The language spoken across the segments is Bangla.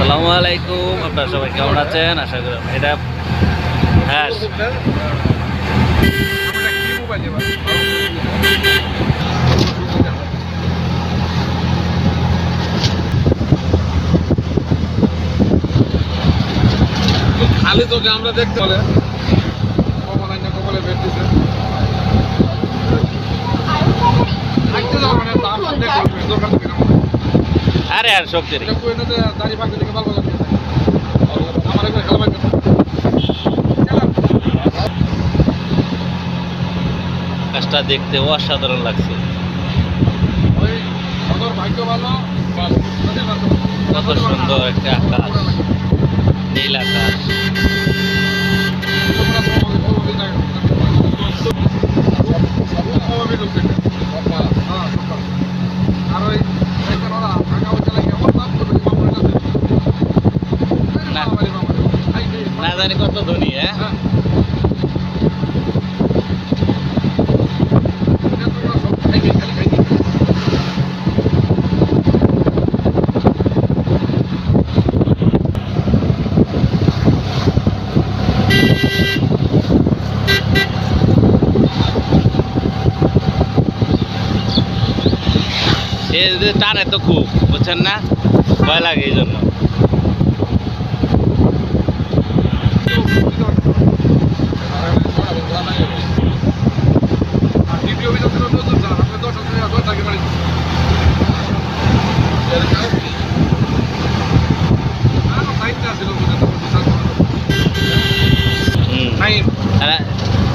আসসালামু আলাইকুম, আপনারা সবাই কেমন আছেন? আশা করি এটা হ্যাঁ। খালি তোকে আমরা দেখতে বলে কমলে বেড দিছে হাঁটতে যাব মানে দাম আর দেখো দোকান থেকে আরে আর শক্তি নেই এটা কই না যে দাড়ি ফাঁকি থেকে বাল বাজার নিয়ে আমার একবার খেলা বাইতে কাজটা দেখতে অসাধারণ লাগছে। কত সুন্দর একটা আকাশ। নীল আকাশ আর ওই ওরা ঢাকা ওই চালাই কেমন দাম করবে মামুনের কাছে না। মামারি মামারি হাই রে না জানি কত ধনী হ্যাঁ হ্যাঁ এটা তোমরা সব খাই খাই খালি খাই সে যে টানে তো খুব বুঝছেন না ভয় লাগে এই জন্য হুম আর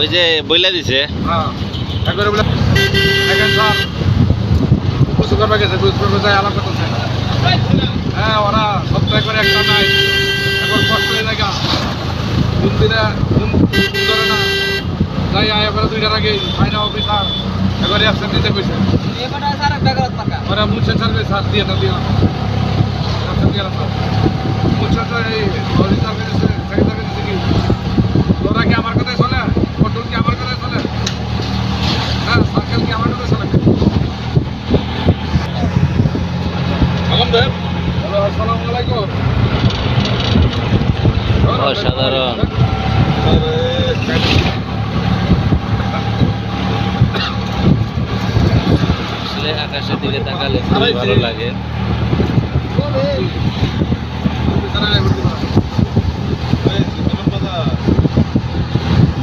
ওই যে বইলা দিছে। হ্যাঁ ওরা সপ্তাহে করে একটা নাই। ঘুম ঘুম ধরে না। যাই, আয়, এবারে দুইটার আগে ফাইনা অফিসার এবারে অ্যাবসেন্ট দিতে কইছে। ওরা মুছে সার্ভিস সার দিয়ে না দিয়ে অ্যাবসেন্ট দিয়ে স্যার মুছে এই অফিসার দিয়েছে সেক্রেটারি দিয়েছে কি? তোরা কি আমার কথায় চলে পটল কি আমার কথায় চলে হ্যাঁ সার্কেল কি আমার কথায় চলে দেব হ্যালো আসসালামু আলাইকুম। অসাধারণ। আসলে আকাশের দিকে তাকালে খুবই ভালো লাগে।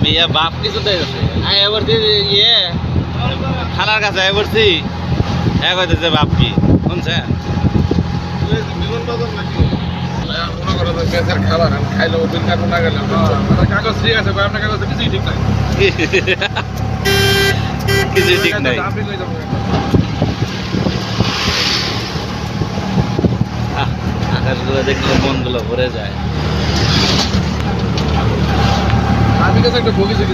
মিয়া, বাপ কিছু দেখছে আই এবার ইয়ে। থানার কাছে পড়ছি। হ্যাঁ কইতেছে বাপ কি শুনছেন? কাগজ ঠিক আছে আপনার কাগজ কিছুই ঠিক নাই কিছু ঠিক নাই আকাশগুলো দেখলে মনগুলো ভরে যায়। আমি কাছে একটা বগি চুকি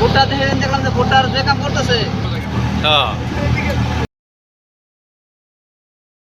ভোটটা দেখে দেখলাম যে ভোটার যে কাম করতেছে। হ্যাঁ।